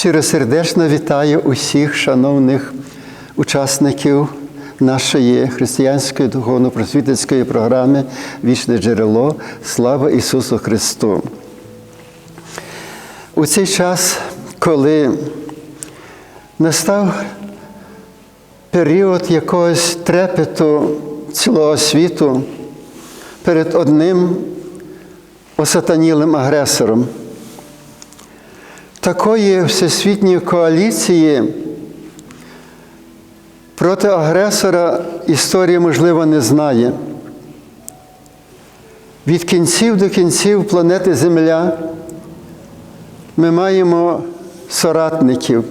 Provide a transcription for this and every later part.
Щиросердечно вітаю усіх шановних учасників нашої християнської духовно-просвітницької програми Вічне джерело. Слава Ісусу Христу! У цей час, коли настав період якогось трепету цілого світу перед одним осатанілим агресором, такої всесвітньої коаліції проти агресора історія, можливо, не знає. Від кінців до кінців планети Земля ми маємо соратників,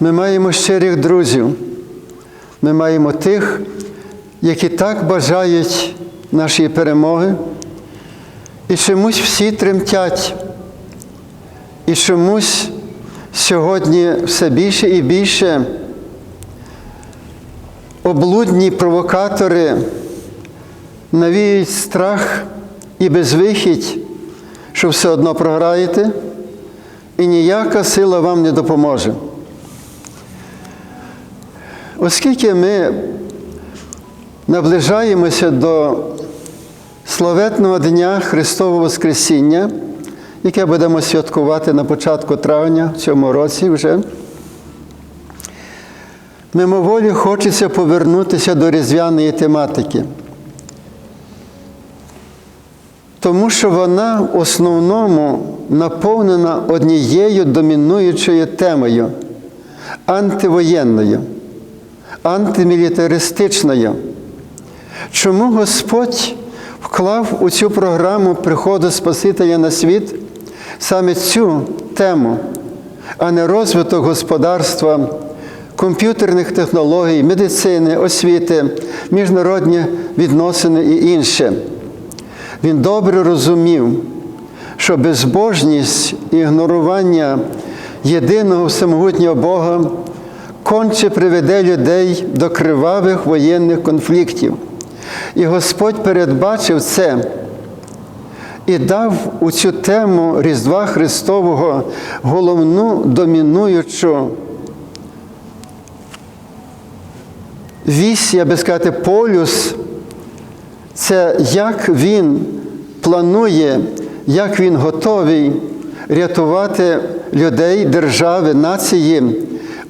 ми маємо щирих друзів, ми маємо тих, які так бажають нашої перемоги, і чомусь всі тремтять. І чомусь сьогодні все більше і більше облудні провокатори навіють страх і безвихідь, що все одно програєте, і ніяка сила вам не допоможе. Оскільки ми наближаємося до славетного Дня Христового Воскресіння, яке будемо святкувати на початку травня в цьому році вже. Мимоволі хочеться повернутися до різдвяної тематики, тому що вона в основному наповнена однією домінуючою темою антивоєнною, антимілітаристичною. Чому Господь вклав у цю програму приходу Спасителя на світ саме цю тему, а не розвиток господарства, комп'ютерних технологій, медицини, освіти, міжнародні відносини і інше. Він добре розумів, що безбожність і ігнорування єдиного всемогутнього Бога конче приведе людей до кривавих воєнних конфліктів. І Господь передбачив це і дав у цю тему Різдва Христового головну домінуючу вісь, я би сказати, полюс, це як він планує, як він готовий рятувати людей, держави, нації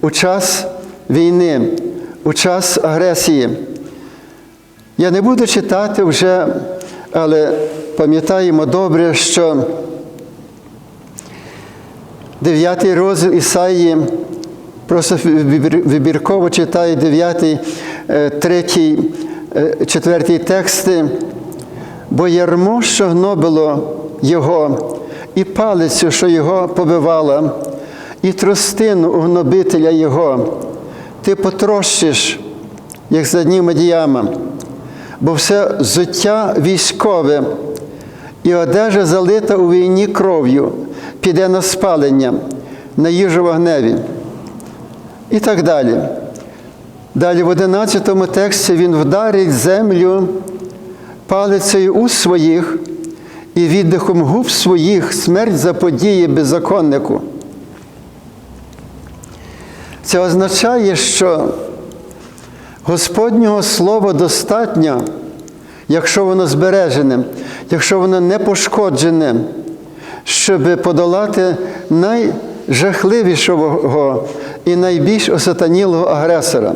у час війни, у час агресії. Я не буду читати вже, але пам'ятаємо добре, що дев'ятий розділ Ісаї, просто вибірково читаю дев'ятий, третій, четвертий тексти, бо ярмо, що гнобило його, і палицю, що його побивала, і тростину у гнобителя його, ти потрощиш, як за днів Медіяма бо все зуття військове і одежа залита у війні кров'ю, піде на спалення, на їжу вогневі. І так далі. Далі в 11 тексті він вдарить землю палицею уст своїх і віддихом губ своїх смерть заподіє беззаконнику. Це означає, що Господнього слова достатньо, якщо воно збережене, якщо воно не пошкоджене, щоб подолати найжахливішого і найбільш осатанілого агресора.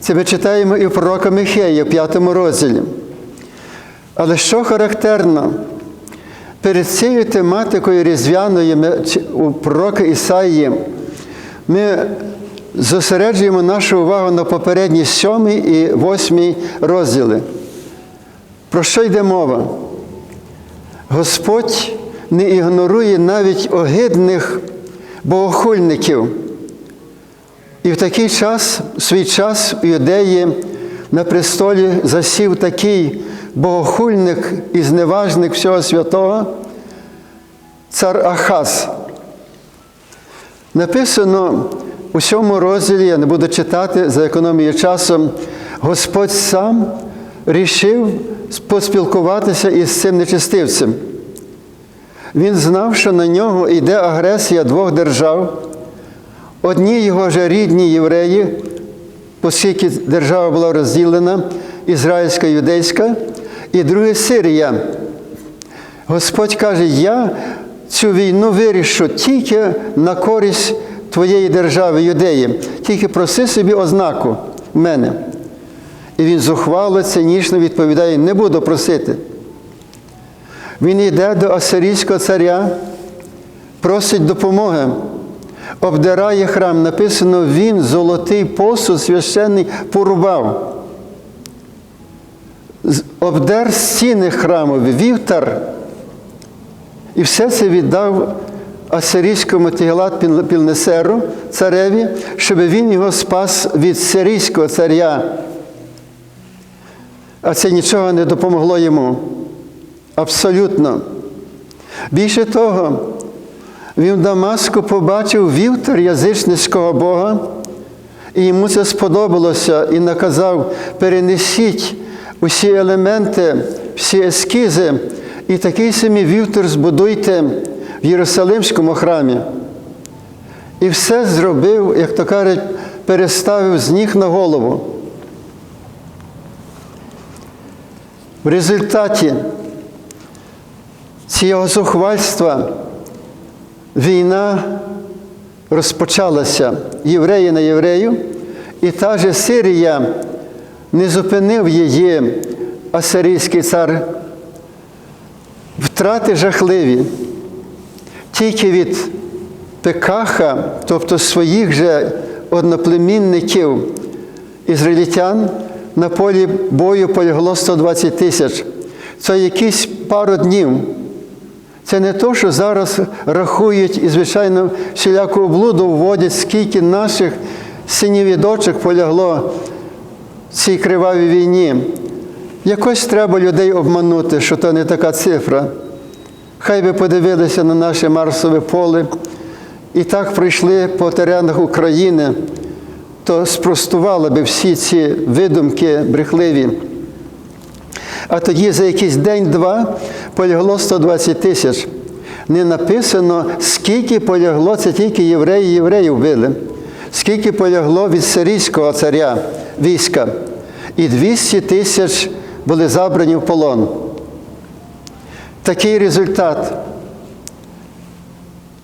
Це ми читаємо і в пророка Михея в п'ятому розділі. Але що характерно, перед цією тематикою різдвяною у пророка Ісаї ми зосереджуємо нашу увагу на попередні сьомий і восьмий розділи. Про що йде мова? Господь не ігнорує навіть огидних богохульників. І в такий час, в свій час у юдеї на престолі засів такий богохульник і зневажник всього святого, цар Ахаз. Написано у сьому розділі, я не буду читати за економією часу, Господь сам рішив поспілкуватися із цим нечистивцем. Він знав, що на нього йде агресія двох держав. Одні його ж рідні євреї, оскільки держава була розділена, ізраїльська юдейська, і друге Сирія. Господь каже, я цю війну вирішу тільки на користь твоєї держави, юдеї, тільки проси собі ознаку в мене. І він зухвало, цинічно відповідає: не буду просити. Він йде до асирійського царя, просить допомоги, обдирає храм. Написано, він золотий посуд священний порубав. Обдер стіни храмові, вівтар. І все це віддав асирійському Тігелат Пілнесеру, цареві, щоб він його спас від сирійського царя. А це нічого не допомогло йому. Абсолютно. Більше того, він в Дамаску побачив вівтар язичницького Бога, і йому це сподобалося і наказав: перенесіть усі елементи, всі ескізи, і такий самий вівтар збудуйте в Єрусалимському храмі. І все зробив, як то кажуть, переставив з ніг на голову. В результаті цього зухвальства війна розпочалася євреї на єврею, і та же Сирія не зупинив її асирійський цар. Втрати жахливі. Тільки від Пекаха, тобто своїх же одноплемінників ізраїльтян, на полі бою полягло 120 тисяч. Це якісь пару днів. Це не то, що зараз рахують і, звичайно, всіляку облуду вводять, скільки наших синів і дочок полягло в цій кривавій війні. Якось треба людей обманути, що то не така цифра. Хай би подивилися на наше Марсове поле і так пройшли по теренах України, то спростували би всі ці видумки брехливі. А тоді за якийсь день-два полягло 120 тисяч. Не написано, скільки полягло, це тільки євреї євреїв вбили, скільки полягло від сирійського царя війська. І 200 тисяч були забрані в полон. Такий результат.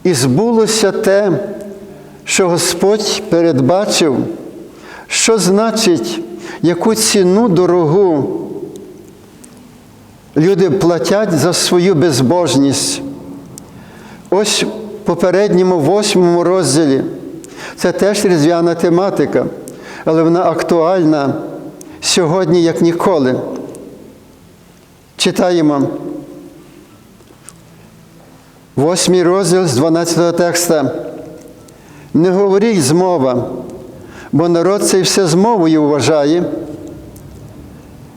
І збулося те, що Господь передбачив, що значить, яку ціну дорогу люди платять за свою безбожність. Ось в попередньому восьмому розділі це теж різдвяна тематика, але вона актуальна сьогодні, як ніколи. Читаємо. Восьмий розділ з 12 текста. Не говоріть змова, бо народ цей все змовою вважає.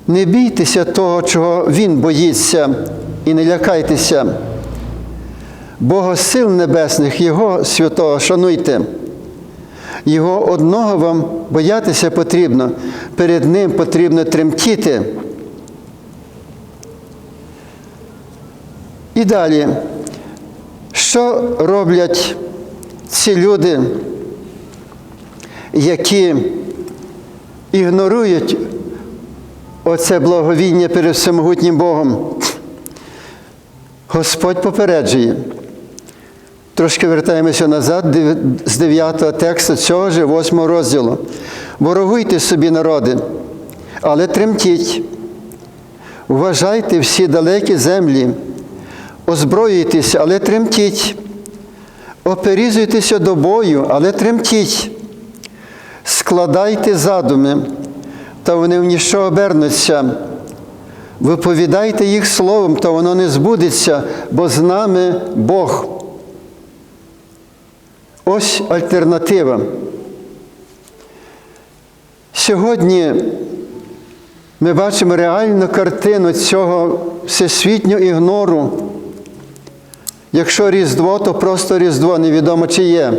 Не бійтеся того, чого він боїться, і не лякайтеся. Бога сил небесних, Його святого шануйте. Його одного вам боятися потрібно, перед Ним потрібно тремтіти. І далі, що роблять ці люди, які ігнорують оце благовіння перед всемогутнім Богом? Господь попереджує. Трошки вертаємося назад з 9 тексту цього ж 8 розділу. Ворогуйте собі, народи, але тремтіть. Вважайте всі далекі землі, озброюйтеся, але тремтіть. Оперізуйтеся до бою, але тремтіть. Складайте задуми, та вони в ніщо обернуться. Виповідайте їх словом, та воно не збудеться, бо з нами Бог. Ось альтернатива. Сьогодні ми бачимо реальну картину цього всесвітнього ігнору. Якщо Різдво, то просто Різдво, невідомо чи є.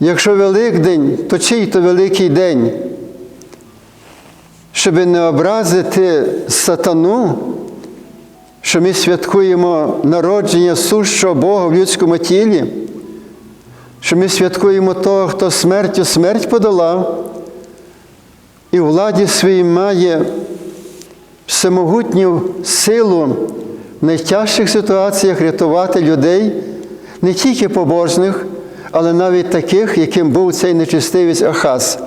Якщо Великдень, то чий то великий день. Щоб не образити сатану, що ми святкуємо народження сущого Бога в людському тілі, що ми святкуємо того, хто смертю смерть подолав, і владі своїй має всемогутню силу в найтяжчих ситуаціях рятувати людей, не тільки побожних, але навіть таких, яким був цей нечистивець Ахаз.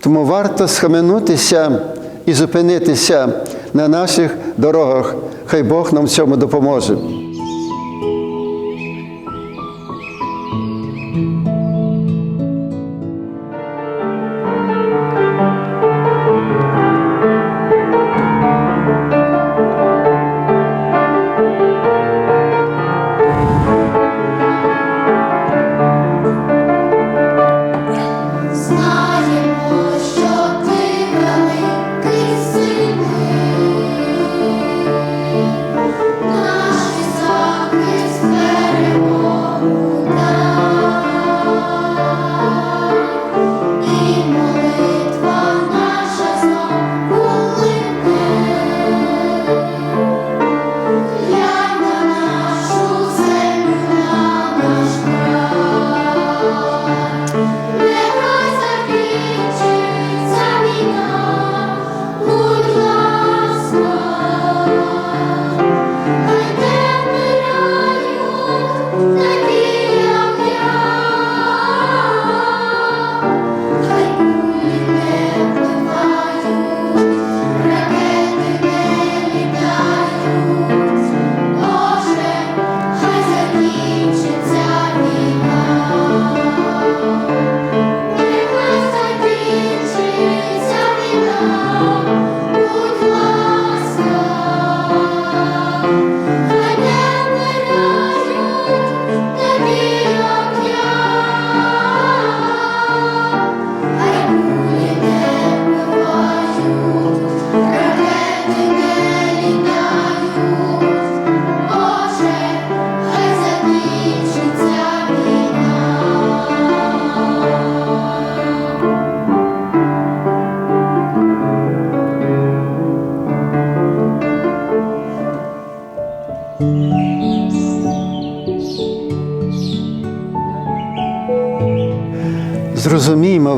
Тому варто схаменутися і зупинитися на наших дорогах. Хай Бог нам в цьому допоможе.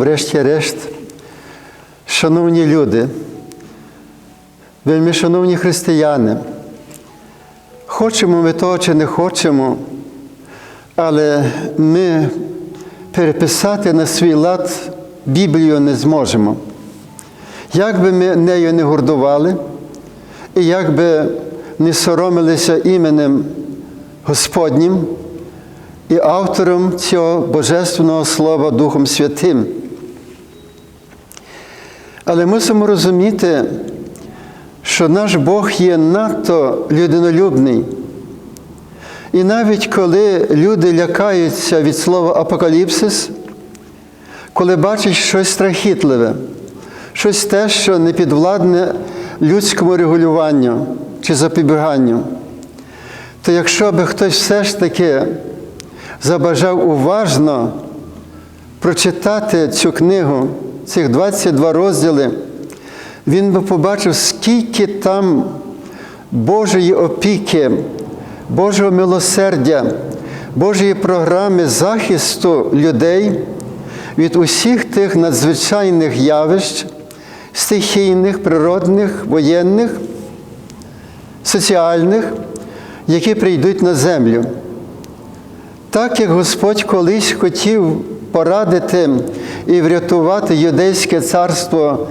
Врешті-решт, шановні люди, вельми шановні християни, хочемо ми того чи не хочемо, але ми переписати на свій лад Біблію не зможемо. Як би ми нею не гордували, і як би не соромилися іменем Господнім, і автором цього Божественного Слова Духом Святим. Але мусимо розуміти, що наш Бог є надто людинолюбний. І навіть коли люди лякаються від слова апокаліпсис, коли бачать щось страхітливе, щось те, що не підвладне людському регулюванню чи запобіганню, то якщо би хтось все ж таки забажав уважно прочитати цю книгу, цих 22 розділи, він би побачив, скільки там Божої опіки, Божого милосердя, Божої програми захисту людей від усіх тих надзвичайних явищ, стихійних, природних, воєнних, соціальних, які прийдуть на землю. Так як Господь колись хотів порадити і врятувати юдейське царство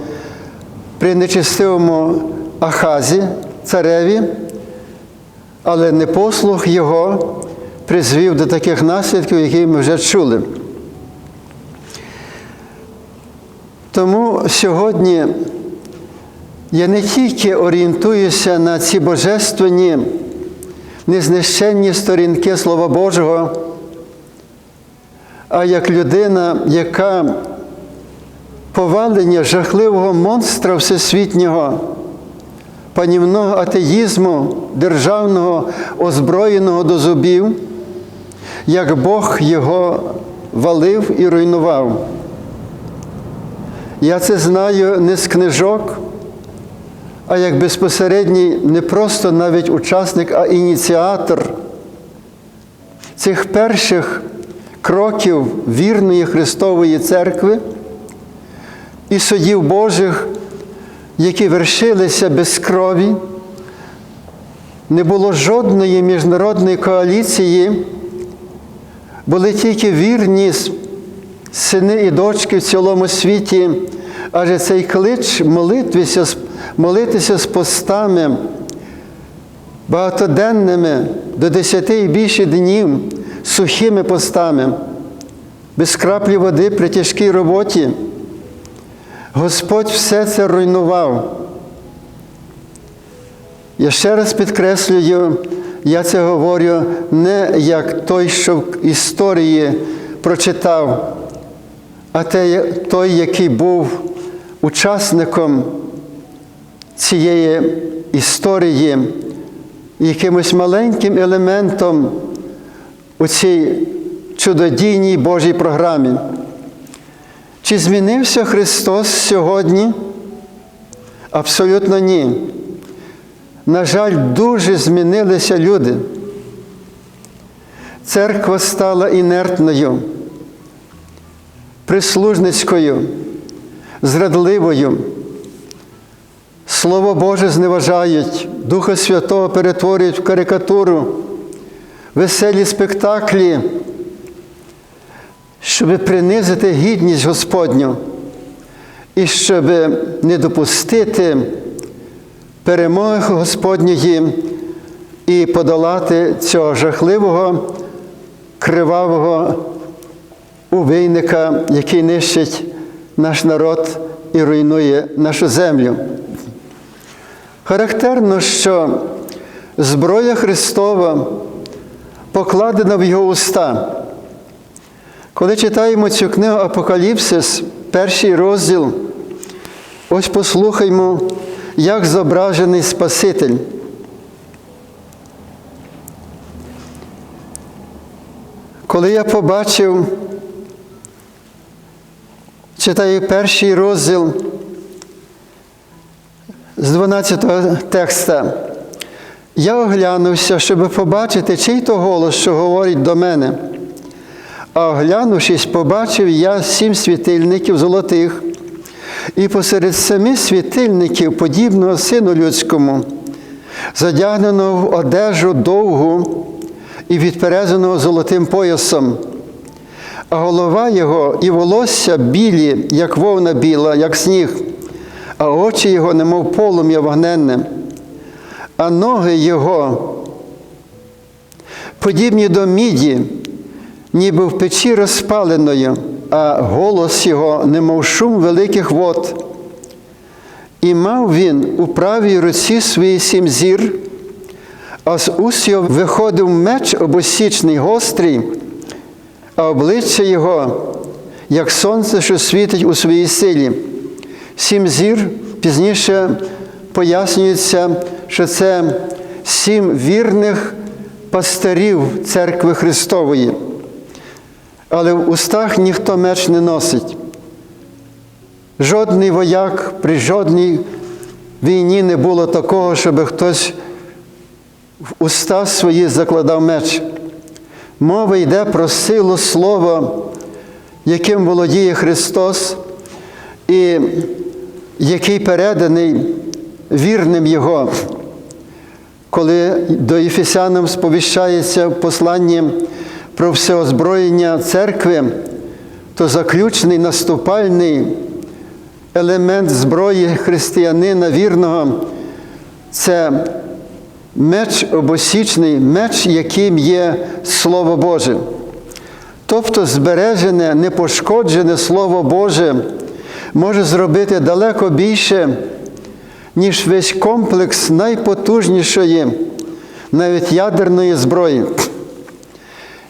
при нечестивому Ахазі, цареві, але непослух його призвів до таких наслідків, які ми вже чули. Тому сьогодні я не тільки орієнтуюся на ці божественні незнищенні сторінки Слова Божого, а як людина, яка повалення жахливого монстра всесвітнього, панівного атеїзму, державного, озброєного до зубів, як Бог його валив і руйнував. Я це знаю не з книжок, а як безпосередній не просто навіть учасник, а ініціатор цих перших кроків вірної Христової церкви і судів Божих, які вершилися без крові. Не було жодної міжнародної коаліції, були тільки вірні сини і дочки в цілому світі, адже цей клич молитвися, молитися з постами багатоденними до десяти і більше днів сухими постами, без краплі води при тяжкій роботі. Господь все це руйнував. Я ще раз підкреслюю, я це говорю не як той, що в історії прочитав, а той, який був учасником цієї історії, якимось маленьким елементом у цій чудодійній Божій програмі. Чи змінився Христос сьогодні? Абсолютно ні. На жаль, дуже змінилися люди. Церква стала інертною, прислужницькою, зрадливою. Слово Боже зневажають, Духа Святого перетворюють в карикатуру, веселі спектаклі, щоб принизити гідність Господню і щоб не допустити перемоги Господньої і подолати цього жахливого, кривавого увійника, який нищить наш народ і руйнує нашу землю. Характерно, що зброя Христова покладена в його уста. Коли читаємо цю книгу Апокаліпсис, перший розділ, ось послухаймо, як зображений Спаситель. Коли я побачив, читаю перший розділ з 12 текста, я оглянувся, щоб побачити, чий то голос, що говорить до мене. А оглянувшись, побачив я сім світильників золотих, і посеред семи світильників, подібного сину людському, задягненого в одежу довгу і відперезаного золотим поясом, а голова його і волосся білі, як вовна біла, як сніг, а очі його, немов полум'я вогненне, а ноги його, подібні до міді, ніби в печі розпаленої, а голос його, немов шум великих вод. І мав він у правій руці свої сім зір, а з уст його виходив меч обосічний, гострий, а обличчя його, як сонце, що світить у своїй силі. Сім зір пізніше пояснюється, що це сім вірних пастирів церкви Христової. Але в устах ніхто меч не носить. Жодний вояк при жодній війні не було такого, щоб хтось в уста свої закладав меч. Мова йде про силу слова, яким володіє Христос, і який переданий вірним Його. Коли до Єфесянам сповіщається в посланні про всеозброєння церкви, то заключний наступальний елемент зброї християнина вірного це меч обосічний, меч, яким є Слово Боже. Тобто збережене, непошкоджене Слово Боже може зробити далеко більше, ніж весь комплекс найпотужнішої, навіть ядерної зброї.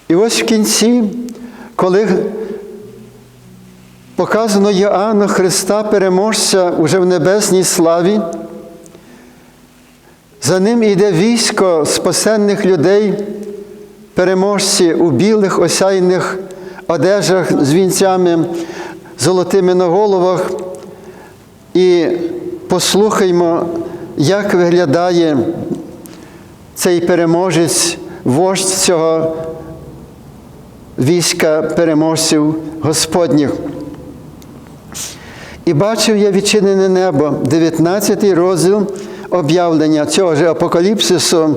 І ось в кінці, коли показано Йоанну Христа переможця уже в небесній славі, за ним йде військо спасенних людей, переможці у білих осяйних одежах з вінцями, золотими на головах. І послухаймо, як виглядає цей переможець, вождь цього війська переможців Господніх. І бачив я відчинене небо, 19 розділ об'явлення цього ж апокаліпсису,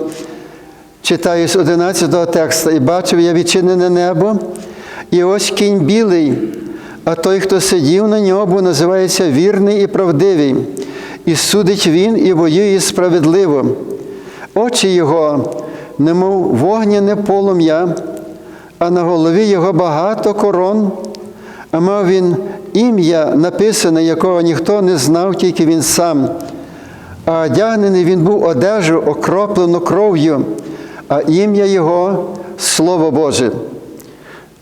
читаю з 11 текста, і бачив я відчинене небо, і ось кінь білий, а той, хто сидів на ньому, називається вірний і правдивий, і судить він і воює справедливо. Очі його, немов вогняне полум'я, а на голові його багато корон, а мав він ім'я написане, якого ніхто не знав, тільки він сам. А одягнений він був одежу, окроплену кров'ю, а ім'я його Слово Боже.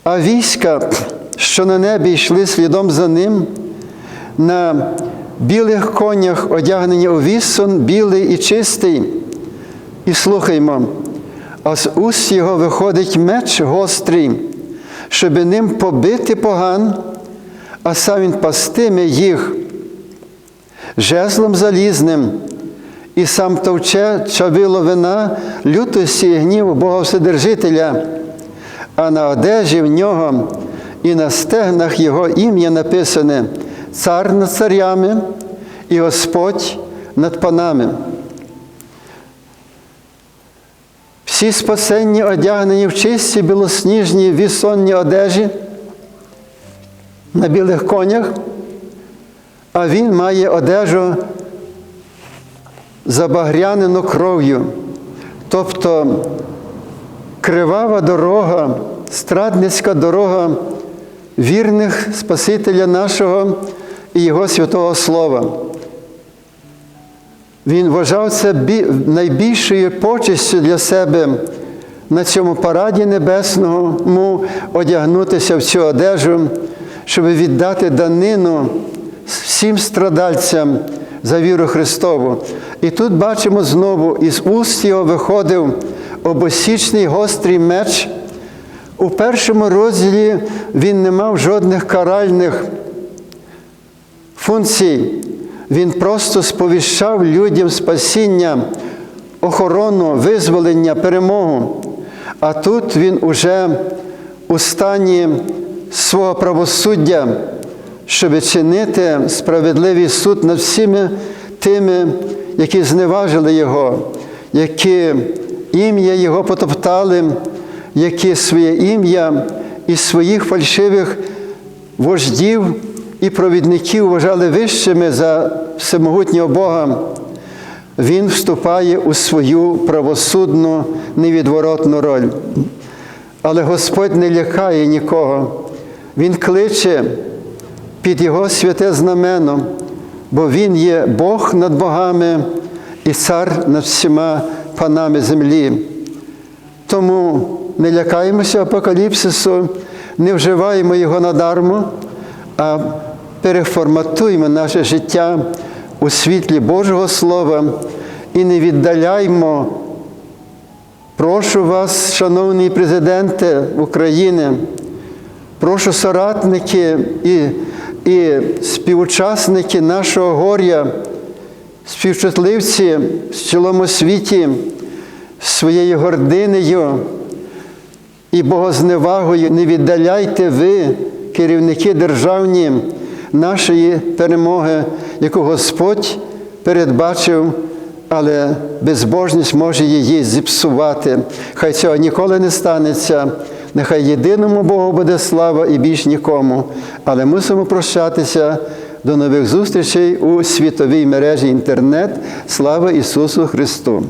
А війська, що на небі йшли слідом за ним, на білих конях, одягнені у вісон, білий і чистий. І слухаймо, а з уст його виходить меч гострий, щоби ним побити поган, а сам він пастиме їх жезлом залізним, і сам товче чавило вина лютості і гніву Бога Вседержителя, а на одежі в нього і на стегнах його ім'я написане Цар над царями і Господь над панами. Всі спасенні одягнені в чисті білосніжні вісонні одежі на білих конях, а він має одежу забагрянену кров'ю, тобто кривава дорога, страдницька дорога вірних Спасителя нашого і Його святого Слова. Він вважав це найбільшою почестю для себе на цьому параді небесному одягнутися в цю одежу, щоб віддати данину всім страдальцям за віру Христову. І тут бачимо знову, із уст його виходив обосічний гострий меч. У першому розділі він не мав жодних каральних функцій. Він просто сповіщав людям спасіння, охорону, визволення, перемогу. А тут він уже у стані свого правосуддя, щоб чинити справедливий суд над всіми тими, які зневажили Його, які ім'я Його потоптали, які своє ім'я і своїх фальшивих вождів і провідників вважали вищими за всемогутнього Бога, він вступає у свою правосудну невідворотну роль. Але Господь не лякає нікого. Він кличе під Його святе знамено, бо Він є Бог над богами і цар над всіма панами землі. Тому не лякаємося апокаліпсису, не вживаємо його надармо, а переформатуємо наше життя у світлі Божого Слова і не віддаляймо. Прошу вас, шановні президенти України, прошу соратники і, і співучасники нашого горя, співчутливці в цілому світі своєю гординею і богозневагою не віддаляйте ви, керівники державні, нашої перемоги, яку Господь передбачив, але безбожність може її зіпсувати. Хай цього ніколи не станеться. Нехай єдиному Богу буде слава і більш нікому. Але мусимо прощатися до нових зустрічей у світовій мережі інтернет. Слава Ісусу Христу!